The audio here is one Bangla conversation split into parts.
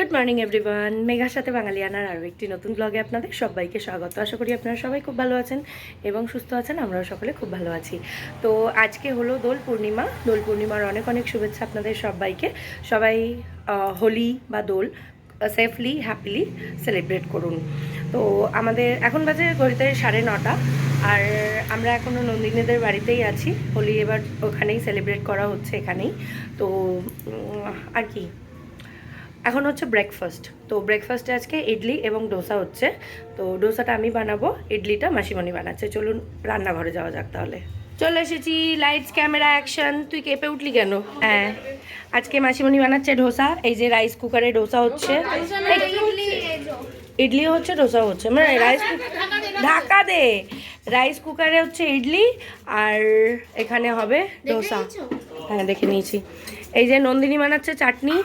গুড মর্নিং এভরিওয়ান মেঘার সাথে বাঙালিয়ানার আরও একটি নতুন ব্লগে আপনাদের সবাইকে স্বাগত। আশা করি আপনারা সবাই খুব ভালো আছেন এবং সুস্থ আছেন, আমরাও সকলে খুব ভালো আছি। তো আজকে হলো দোল পূর্ণিমা। দোল পূর্ণিমার অনেক অনেক শুভেচ্ছা আপনাদের সবাইকে। সবাই হোলি বা দোল সেফলি হ্যাপিলি সেলিব্রেট করুন। তো আমাদের, এখন বাজে ঘড়িতে সাড়ে নটা, আর আমরা এখনও নন্দিনীদের বাড়িতেই আছি। হোলি এবার ওখানেই সেলিব্রেট করা হচ্ছে এখানেই। তো আর কি এখন হচ্ছে ব্রেকফাস্ট তো ব্রেকফাস্টে আজকে ইডলি এবং ডোসা হচ্ছে। তো ডোসাটা আমি বানাবো ইডলিটা মাসিমণি বানাচ্ছে। চলুন রান্নাঘরে যাওয়া যাক তাহলে। চলে এসেছি লাইটস ক্যামেরা অ্যাকশন তুই কেঁপে উঠলি কেন? হ্যাঁ। আজকে মাসিমণি বানাচ্ছে ডোসা এই যে রাইস কুকারে ডোসা হচ্ছে। ইডলি হচ্ছে ডোসা হচ্ছে। মানে রাইস ঢাকা দে! রাইস কুকারে হচ্ছে ইডলি আর এখানে হবে ডোসা হ্যাঁ দেখে নিয়েছি। এই যে নন্দিনী বানাচ্ছে চাটনি,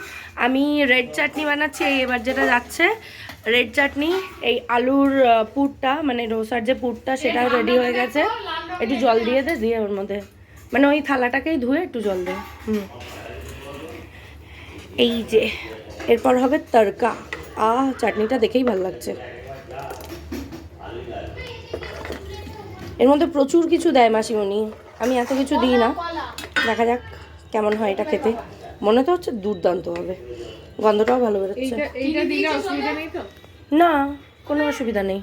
আমি রেড চাটনি বানাচ্ছি, এই এবার যেটা যাচ্ছে রেড চাটনি, এই আলুর পুরটা মানে ডোসার যে পুরটা, সেটাও রেডি হয়ে গেছে। একটু জল দিয়ে দে, দিয়ে ওর মধ্যে মানে ওই থালাটাকেই ধুয়ে একটু জল দে, হুম। এই যে, এরপর হবে তড়কা। আহ, চাটনিটা দেখেই ভালো লাগছে। এর মধ্যে প্রচুর কিছু দেয় মাসিমণি, আমি এত কিছু দিই না। দেখা যাক। কেমন হয় এটা খেতে? মনে তো হচ্ছে দুর্দান্ত হবে। গন্ধটাও ভালো বেরোচ্ছে। এইটা দিলে অসুবিধা নেই তো? না কোনো অসুবিধা নেই।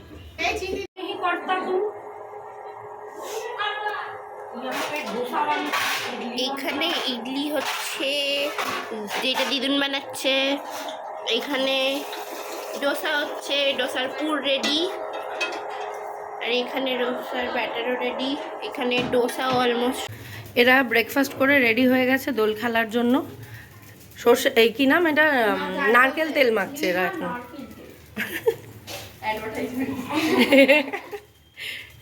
এখানে ইডলি হচ্ছে যেটা দিদুন বানাচ্ছে এখানে ডোসা হচ্ছে ডোসার পুর রেডি আর এখানে ডোসার ব্যাটারও রেডি এখানে ডোসাও অলমোস্ট এরা ব্রেকফাস্ট করে রেডি হয়ে গেছে দোল খেলার জন্য। সর্ষে এই কি নাম এটা? নারকেল তেল মাখছে এরা এখন।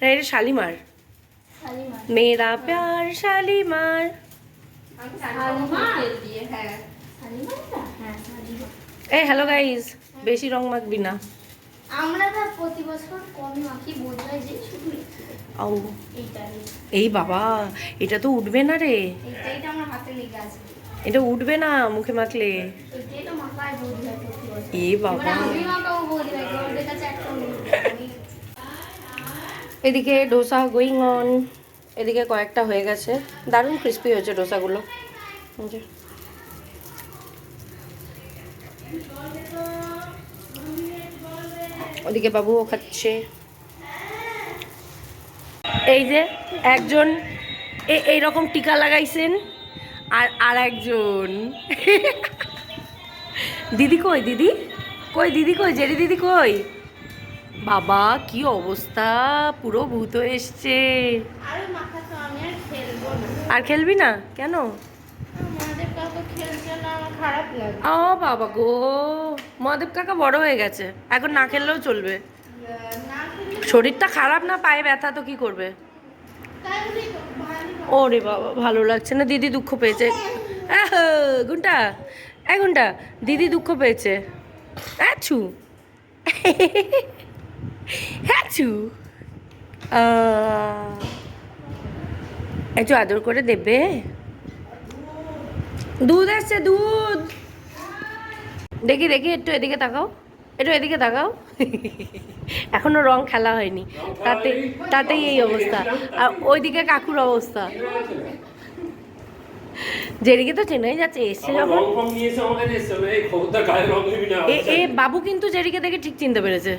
না, এটা শালিমার। মেরা প্যার শালিমার। এই হ্যালো গাইস বেশি রং মাখবি না। আমরা প্রতি বছর কম মাখি বোঝাই যে শুধু ও এই বাবা এটা তো উঠবে না রে। এটা উঠবে না মুখে মাখলে। এ বাবা। এদিকে ডোসা গোয়িং অন এদিকে কয়েকটা হয়ে গেছে। দারুণ ক্রিস্পি হয়েছে ডোসাগুলো। ওদিকে বাবুও খাচ্ছে। এই যে একজন এ- এইরকম টিকা লাগাইছেন আর আর একজন দিদি কই দিদি? কই দিদি কই জেরি দিদি কই? বাবা কি অবস্থা? পুরো ভূত এসছে। আরে খেলব না। কেন? ও বাবা গো। মহাদেব কাকা বড় হয়ে গেছে। এখন না খেললেও চলবে। শরীরটা খারাপ না পায়ে ব্যথা তো কি করবে? ওরে বাবা ভালো লাগছে না দিদি দুঃখ পেয়েছে। ঘুন্টা এ ঘুন্টা দিদি দুঃখ পেয়েছে। আছু আছু আহ, একটু আদর করে দেবে। দুধ আসছে দুধ। দেখি দেখি একটু এদিকে তাকাও। একটু এদিকে তাকাও। এখনও রং খেলা হয়নি। তাতে তাতেই এই অবস্থা। আর ওইদিকে কাকুর অবস্থা। জেরিকে তো চেনাই যাচ্ছে এসছে যখন এসে আমাকে এসে এই খবরদার গায়ে রং দিবি না এ এ বাবু কিন্তু জেরিকে দেখে ঠিক চিনতে পেরেছে।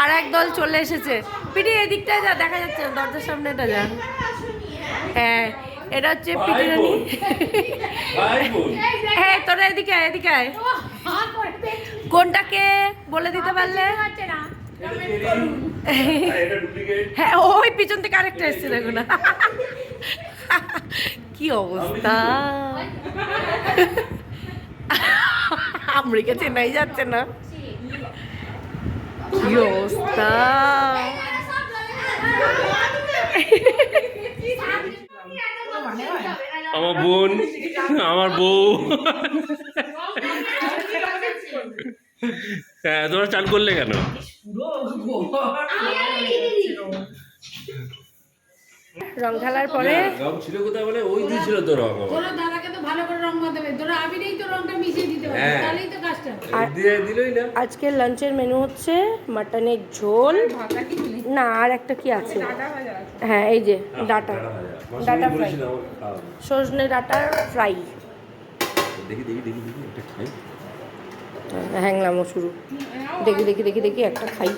আর এক দল চলে এসেছে। পিটি এদিকটায় যা দেখা যাচ্ছে দরজার সামনেটা যা। হ্যাঁ। এটা হচ্ছে পিটি রানী ভাই বোন। হ্যাঁ তোরা এদিকে আয় এদিকে আয়। কোনটাকে বলে দিতে পারলে? হ্যাঁ ওই পিছন থেকে আরেকটা এসছে দেখো না। কি অবস্থা? আমেরিকা চেন্নাই যাচ্ছে না। কি অবস্থা? আমার বোন আমার বউ। হ্যাঁ তোমরা চান করলে কেন? রং ঢালার পরে রং ছিল কোথায় বলে? ওই দিয়েছিল তো রং তোরা দাদাকে তো ভালো করে রং মাখাবে তোরা আবিরেই তো রংটা মিশিয়ে দিতে পারবি হ্যাঁ। তাহলেই তো কাজটা আর- দিয়ে দিলই না। আজকের লাঞ্চের মেনু হচ্ছে মাটনের ঝোল। না আর একটা কি আছে? হ্যাঁ এই যে ডাটা। ডাটা ফ্রাই। সজনে ডাটা ফ্রাই। দেখি দেখি দেখি দেখি একটা খাই। হ্যাংলামও শুরু দেখি দেখি দেখি দেখি একটা খাই।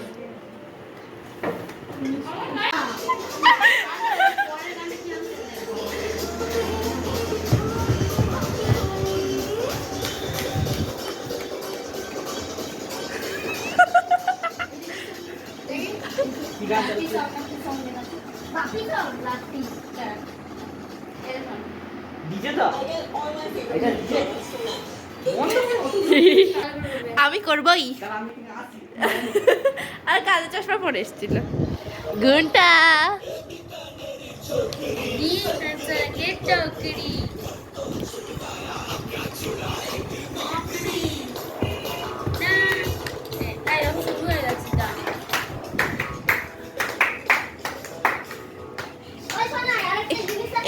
আমি করবই। আর কালো চশমা পরে এসেছিল ঘণ্টা গেট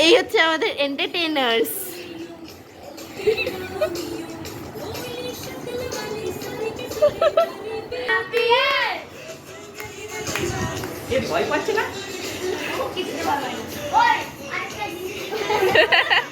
এই হচ্ছে আমাদের এন্টারটেইনার্স ওই আরেকটা জিনিস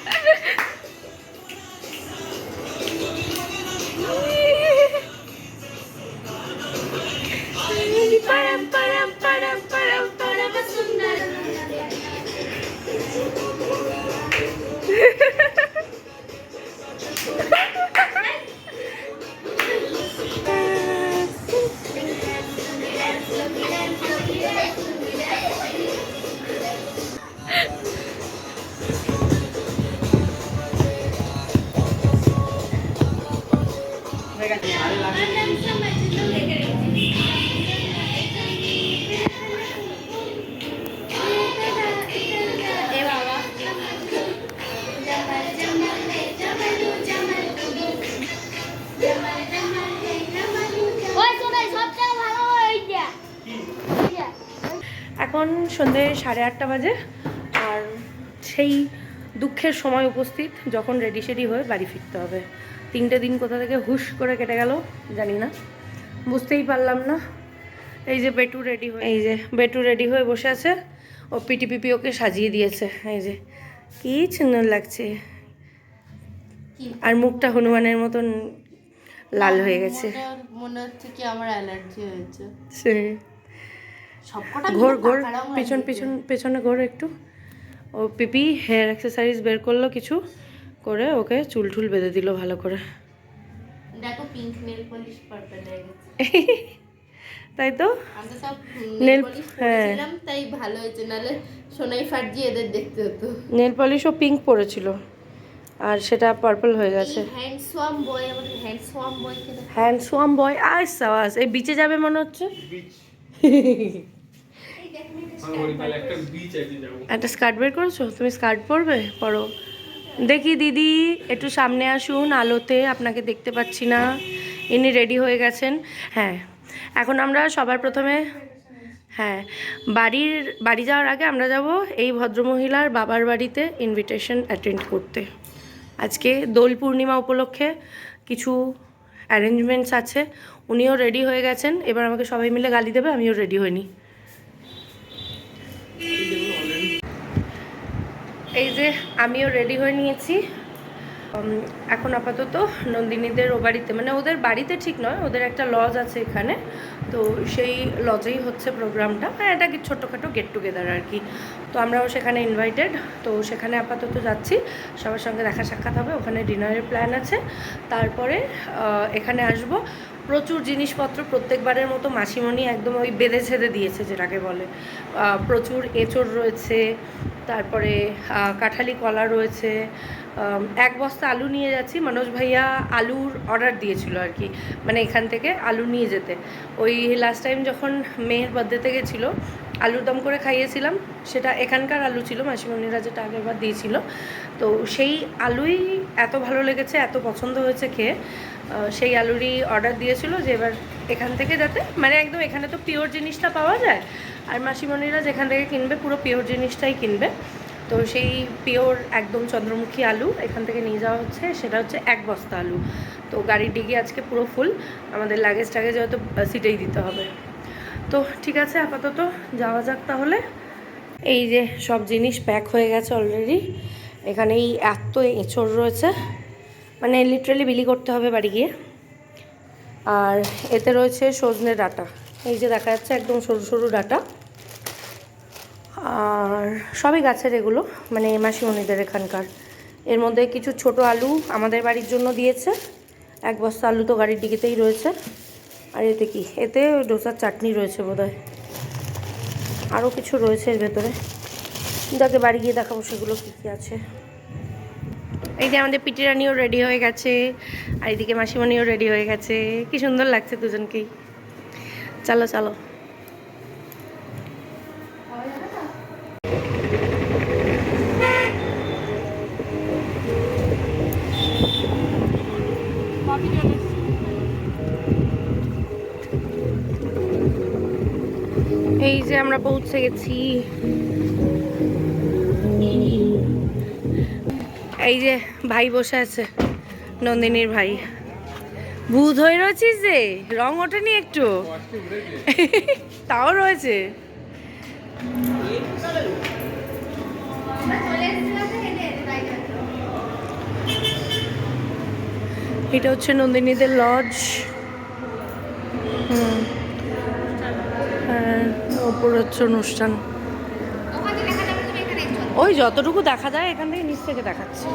সাড়ে আটটা বাজে আর সেই দুঃখের সময় উপস্থিত যখন রেডি সেডি হয়ে বাড়ি ফিরতে হবে। তিনটে দিন কোথা থেকে হুশ করে কেটে গেল জানি না বুঝতেই পারলাম না। এই যে বেটু রেডি হয়ে এই যে বেটু রেডি হয়ে বসে আছে ও পিটি পিপি ওকে সাজিয়ে দিয়েছে। এই যে কি সুন্দর লাগছে। আর মুখটা হনুমানের মতন লাল হয়ে গেছে। মনে হচ্ছে কি আমার অ্যালার্জি হয়েছে। ঘোর ঘোর পিছন পিছন পেছনে ঘোর একটু। ও পিপি হেয়ার অ্যাক্সেসারিজ বের করল কিছু করে ওকে চুল টুল বেঁধে দিল ভালো করে। দেখো পিঙ্ক নেল পলিশ পার্পল হয়ে গেছে। তাই তো? নেল পলিশ হ্যাঁ। করেছিলাম তাই ভালো হয়েছে নাহলে সোনাই ফাটজি এদের দেখতে হতো। নেল পলিশও পিঙ্ক পরেছিল আর সেটা পার্পল হয়ে গেছে। হ্যান্ডসোয়াম বয় আমাদের হ্যান্ডসোয়াম বয় হ্যান্ডসোয়াম বয় আয় সাওয়াস এই বিচে যাবে মনে হচ্ছে? একটা স্কার্ট বের করেছ? তুমি স্কার্ট পরবে? পরো। দেখি দিদি একটু সামনে আসুন আলোতে আপনাকে দেখতে পাচ্ছি না। ইনি রেডি হয়ে গেছেন। হ্যাঁ এখন আমরা সবার প্রথমে হ্যাঁ বাড়ির বাড়ি যাওয়ার আগে আমরা যাব এই ভদ্রমহিলার বাবার বাড়িতে ইনভিটেশন অ্যাটেন্ড করতে। আজকে দোল পূর্ণিমা উপলক্ষে কিছু অ্যারেঞ্জমেন্টস আছে। উনিও রেডি হয়ে গেছেন। এবার আমাকে সবাই মিলে গালি দেবে আমিও রেডি হইনি। এই যে আমিও রেডি হয়ে নিয়েছি। এখন আপাতত নন্দিনীদের ও বাড়িতে মানে ওদের বাড়িতে ঠিক নয়, ওদের একটা লজ আছে এখানে। তো সেই লজেই হচ্ছে প্রোগ্রামটা হ্যাঁ এটা কি ছোটোখাটো গেট টুগেদার আর কি। তো আমরাও সেখানে ইনভাইটেড তো সেখানে আপাতত যাচ্ছি। সবার সঙ্গে দেখা সাক্ষাৎ হবে, ওখানে ডিনারের প্ল্যান আছে। তারপরে এখানে আসব। প্রচুর জিনিসপত্র প্রত্যেকবারের মতো মাসিমণি একদম ওই বেঁধে ছেঁধে দিয়েছে যেটাকে বলে। প্রচুর এঁচড় রয়েছে, তারপরে কাঁঠালি কলা রয়েছে এক বস্তা আলু নিয়ে যাচ্ছি। মনোজ ভাইয়া আলুর অর্ডার দিয়েছিল আর কি মানে এখান থেকে আলু নিয়ে যেতে। ওই লাস্ট টাইম যখন মেয়ের বার্থডেতে গেছিল, আলুর দম করে খাইয়েছিলাম, সেটা এখানকার আলু ছিল, মাসিমণিরা যেটা আগেরবার দিয়েছিল। তো সেই আলুই এত ভালো লেগেছে, এত পছন্দ হয়েছে খেয়ে। সেই আলুরই অর্ডার দিয়েছিল যে এবার এখান থেকে যাতে মানে একদম এখানে তো পিওর জিনিসটা পাওয়া যায়। আর মাসিমণিরা যেখান থেকে কিনবে, পুরো পিওর জিনিসটাই কিনবে। তো সেই পিওর একদম চন্দ্রমুখী আলু এখান থেকে নিয়ে যাওয়া হচ্ছে। সেটা হচ্ছে এক বস্তা আলু। তো গাড়ির ডিগি আজকে পুরো ফুল আমাদের লাগেজ টাগেজ হয়তো সিটেই দিতে হবে। তো ঠিক আছে, আপাতত যাওয়া যাক তাহলে। এই যে সব জিনিস প্যাক হয়ে গেছে অলরেডি এখানে এই এত এঁচড় রয়েছে। মানে লিটারালি বিলি করতে হবে বাড়ি গিয়ে। আর এতে রয়েছে সজনে ডাঁটা। এই যে দেখা যাচ্ছে একদম সরু সরু ডাঁটা। আর সবই গাছের এগুলো মানে মাসিমণিদের এখানকার। এর মধ্যে কিছু ছোট আলু আমাদের বাড়ির জন্য দিয়েছে। এক বস্তা আলু তো গাড়ির দিকেতেই রয়েছে। আর এতে কি? এতে ডোসার চাটনি রয়েছে বোধহয়। আরও কিছু রয়েছে এর ভেতরে। যাকে বাড়ি গিয়ে দেখাবো সেগুলো কী কী আছে। এই যে আমাদের পিটি রানিও রেডি হয়ে গেছে, আর এদিকে মাসিমণিও রেডি হয়ে গেছে। কি সুন্দর লাগছে দুজনকেই। চলো চলো। আমরা পৌঁছে গেছি। এই যে ভাই বসে আছে, নন্দিনীর ভাই। ভূত হয়ে রয়েছিস যে? রং ওঠেনি একটু। তাও রয়েছে। এটা হচ্ছে নন্দিনীদের লজ হুম। ওপর হচ্ছে অনুষ্ঠান। ওই যতটুকু দেখা যায়, এখান থেকে নিচ থেকে দেখাচ্ছে।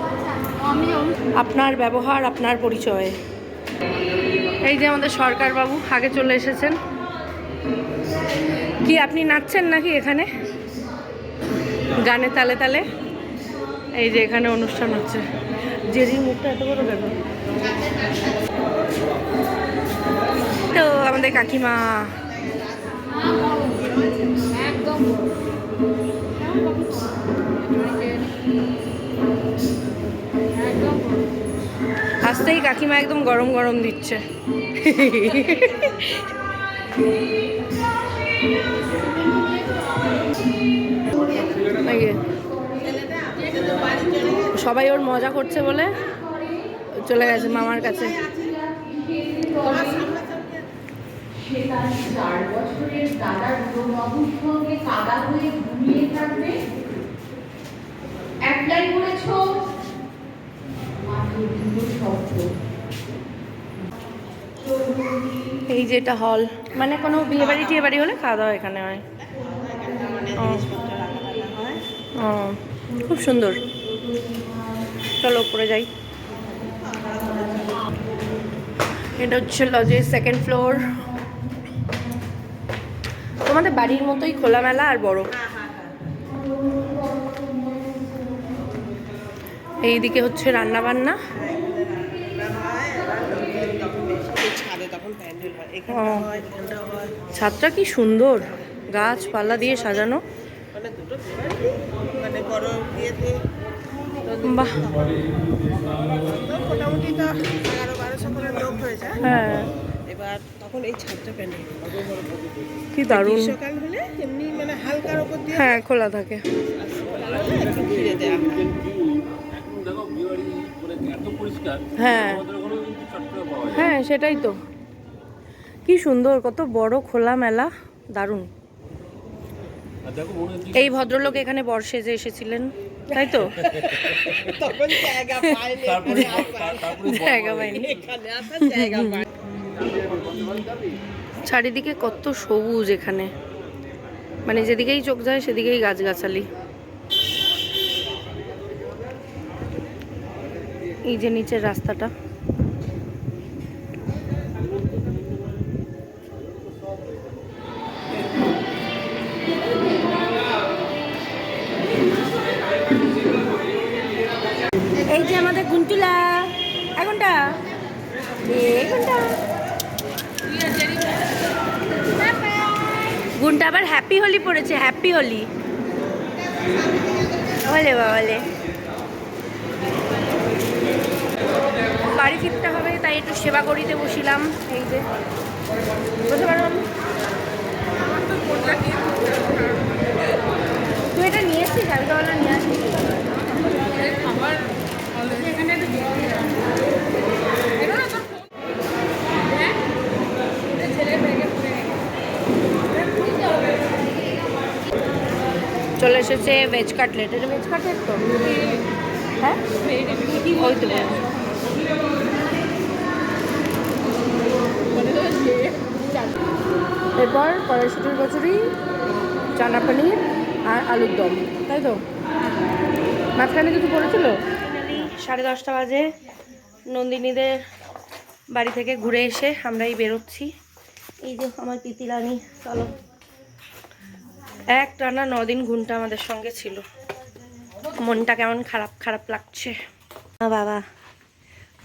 আপনার ব্যবহার, আপনার পরিচয়। এই যে আমাদের সরকার বাবু আগে চলে এসেছেন। কি, আপনি নাচছেন নাকি এখানে? গানে তালে তালে। এই যে এখানে অনুষ্ঠান হচ্ছে। জেরির মুখটা এত বড় কেন? তো আমাদের কাকিমা একদম আসতেই কাকিমা একদম গরম গরম দিচ্ছে। সবাই ওর মজা করছে বলে চলে গেছে মামার কাছে। চার বছরের দাদার সঙ্গে কাদা হয়ে ঘুমিয়ে থাকবে। একটাই করেছ এই যে এটা হল মানে কোনো বিয়ে বাড়ি টিয়ে বাড়ি হলে খাওয়া দাওয়া এখানে হয়। ও। খুব সুন্দর। চলো উপরে যাই। এটা হচ্ছে লজের সেকেন্ড ফ্লোর তোমাদের বাড়ির মতোই খোলামেলা আর বড়। এইদিকে হচ্ছে রান্না বান্না ছাদটা কি সুন্দর। গাছপালা দিয়ে সাজানো। বাহ। হয়ে। তখন এই ছাদটা প্যান্ডেল কি দারুণ। গ্রীষ্মকাল হলে এমনি মানে হালকার ওপর দিয়ে হ্যাঁ খোলা থাকে। হয়। হ্যাঁ হ্যাঁ সেটাই তো। কি সুন্দর কত বড় খোলা মেলা দারুণ। আর দেখো হচ্ছে এই ভদ্রলোক এখানে বর্ষে যে এসেছিলেন তাই তো? জায়গা পায়নি চারিদিকে কত সবুজ এখানে। মানে যেদিকেই চোখ যায় সেদিকেই গাছগাছালি। এই যে নিচের রাস্তাটা। আবার হ্যাপি হোলি পড়েছে হ্যাপি হোলি। বলে বলে। বাড়ি ফিরতে হবে, তাই একটু সেবা করিতে বসিলাম, এই যে। বুঝতে পারলাম তুই এটা নিয়ে এসছিস? আমি তো নিয়ে আসিস খাবার অলরেডি এখানে একটু দিয়ে দিলাম। এলো না তোর ফোন? দেখ, এটা ছেলে ব্যাগে পড়ে গেছে। এসেছে ভেজ কাটলেট এটা ভেজ কাটলেট তো? হ্যাঁ? ওই তো। এরপর কড়াইশুটির কচুরি, চানা পানির আর আলুর দম, তাই তো? মাঝখানে কিছু পড়েছিল? সাড়ে দশটা বাজে। নন্দিনীদের বাড়ি থেকে ঘুরে এসে আমরাই বেরোচ্ছি। এই যে আমার পিতি রানী চলো। এক টানা দিন ঘুমটা আমাদের সঙ্গে ছিল। মনটা কেমন খারাপ খারাপ লাগছে। বাবা,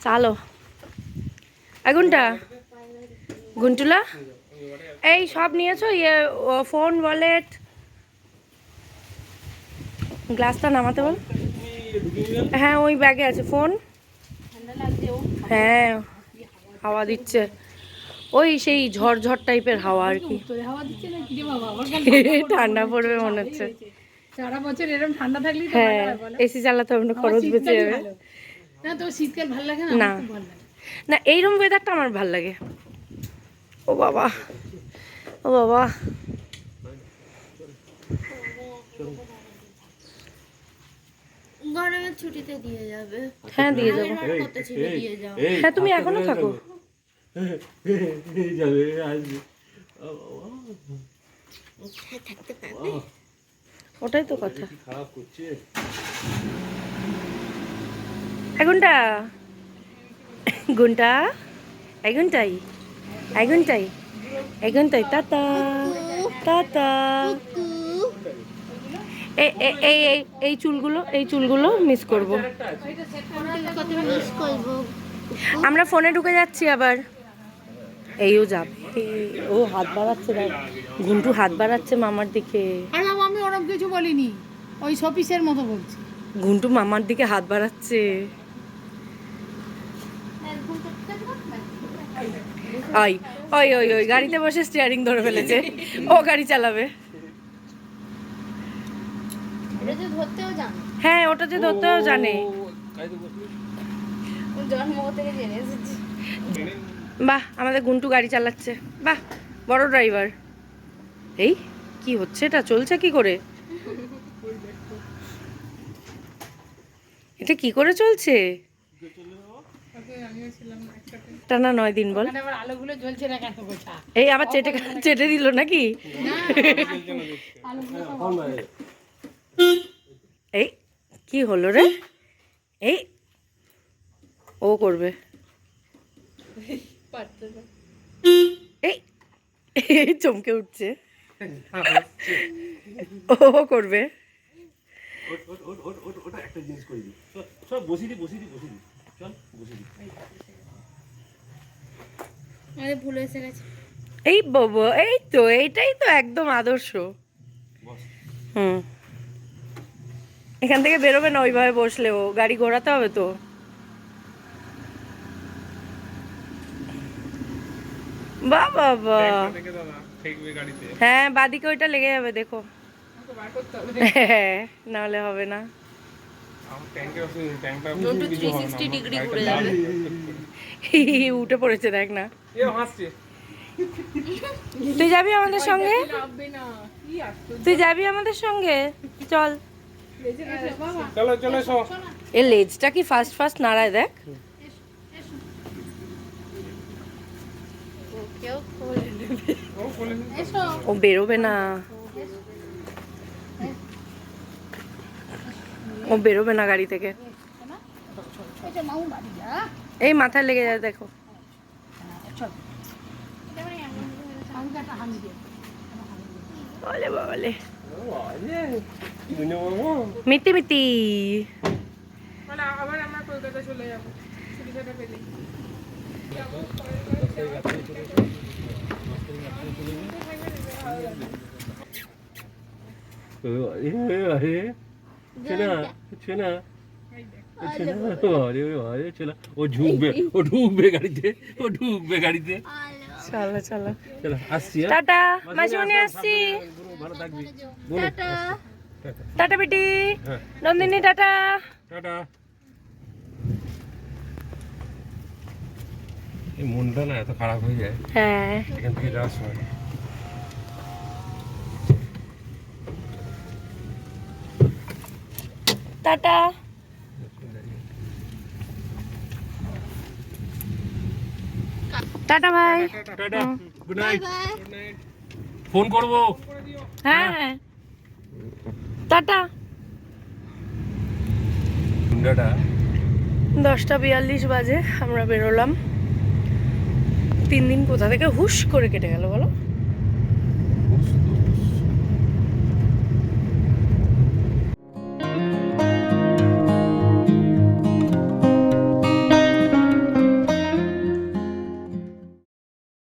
চালো। এগুনটা গুন্টুলা, এই সব নিয়েছো? ইয়ে ফোন, ওয়ালেট। গ্লাসটা নামাতে বল। হ্যাঁ ওই ব্যাগে আছে, ফোন। হ্যাঁ হাওয়া দিচ্ছে। ওই সেই ঝড়ঝড় টাইপের হাওয়া আর কি। তোরে হাওয়া দিচ্ছে না? কি রে বাবা আমার গায়ে ঠান্ডা পড়বে। মনে হচ্ছে। সারা বছর এরকম ঠান্ডা থাকলেই তো হ্যাঁ? এসি চালাতে হবে না খরচ বেঁচে যাবে। না তোর শীতকাল ভালো লাগে না? না। না এইরকম ওয়েদারটা আমার ভালো লাগে। ও বাবা ও বাবা। গরমের ছুটিতে দিয়ে যাবে। হ্যাঁ দিয়ে যাব। দিয়ে যাও। হ্যাঁ তুমি এখনও থাকো। যাবে আসবে থাকতে পারবে ওটাই তো কথা খারাপ করছে এগুনটা গুনটা এগুনটাই এগুনটাই এগুনটাই টাটা টাটা এই এই এই এই- এই চুলগুলো এই চুলগুলো মিস করব। মিস করব। আমরা ফোনে ঢুকে যাচ্ছি আবার। এইও যাবে ও হাত বাড়াচ্ছে দেখ ঘুন্টু হাত বাড়াচ্ছে মামার দিকে। আমি ওরম কিছু বলিনি ওই শপিসের মতো বলছি। ঘুন্টু মামার দিকে হাত বাড়াচ্ছে। ওই ওই ওই ওই গাড়িতে বসে স্টিয়ারিং ধরে ফেলেছে ও গাড়ি চালাবে। হ্যাঁ ওটা যে ধরতেও জানে। জন্ম থেকে জেনে এসেছি। বাহ আমাদের গুন্টু গাড়ি চালাচ্ছে। বাহ বড় ড্রাইভার এই কি হচ্ছে এটা? চলছে কি করে? এটা কি করে চলছে? টানা নয় দিন বল। এই আবার চেটে চেটে দিল নাকি? এই কি হলো রে? এই ও করবে। এই এই চমকে উঠছে। ও করবে। ওট ওট ওট ওট ওট ওটা একটা জিনিস করে। দিই চল চল বসি দি বসি দি বসি দি। চল বসি দি। আমাদের ভুল এসে গেছে। এই বাবা এই তো এইটাই তো একদম আদর্শ। বস। হুম। এখান থেকে বেরোবে না ওইভাবে বসলেও গাড়ি ঘোরাতে হবে তো? বা বাবা হ্যাঁ বাদিকে ওইটা লেগে যাবে দেখো। হ্যাঁ নাহলে হবে না। ডিগ্রি ঘুরে যাবে। উঠে পড়েছে দেখ না। তুই যাবি আমাদের সঙ্গে? তুই যাবি আমাদের সঙ্গে? চল। চলো চলো এ লেজটা কি ফার্স্ট ফার্স্ট নাড়ায় দেখ কেউ খোলে ও বেরোবে না। ও বেরোবে না গাড়ি থেকে। এই মাথায় লেগে যায় দেখো। বলে বলে। মিটি মিটি। আবার আমরা কলকাতা চলে যাব। ও ঢুকবে ও ঢুকবে গাড়িতে ও ঢুকবে গাড়িতে চলো চলো চলো আসছি? টাটা মাসিমা, মাসিমণি আসো, আসছি ভালো থাকবি টাটা টাটা। বিটি নন্দিনী টাটা টাটা এই মনটা না এত খারাপ হয়ে যায়। হ্যাঁ। এখান থেকে যাওয়ার সময়। টাটা। টাটা ভাই টাটা গুড নাইট ফোন করব। হ্যাঁ হ্যাঁ। টাটা। টাটা। দশটা বিয়াল্লিশ বাজে আমরা বেরোলাম। তিন দিন কোথা থেকে হুশ করে কেটে গেল বলো?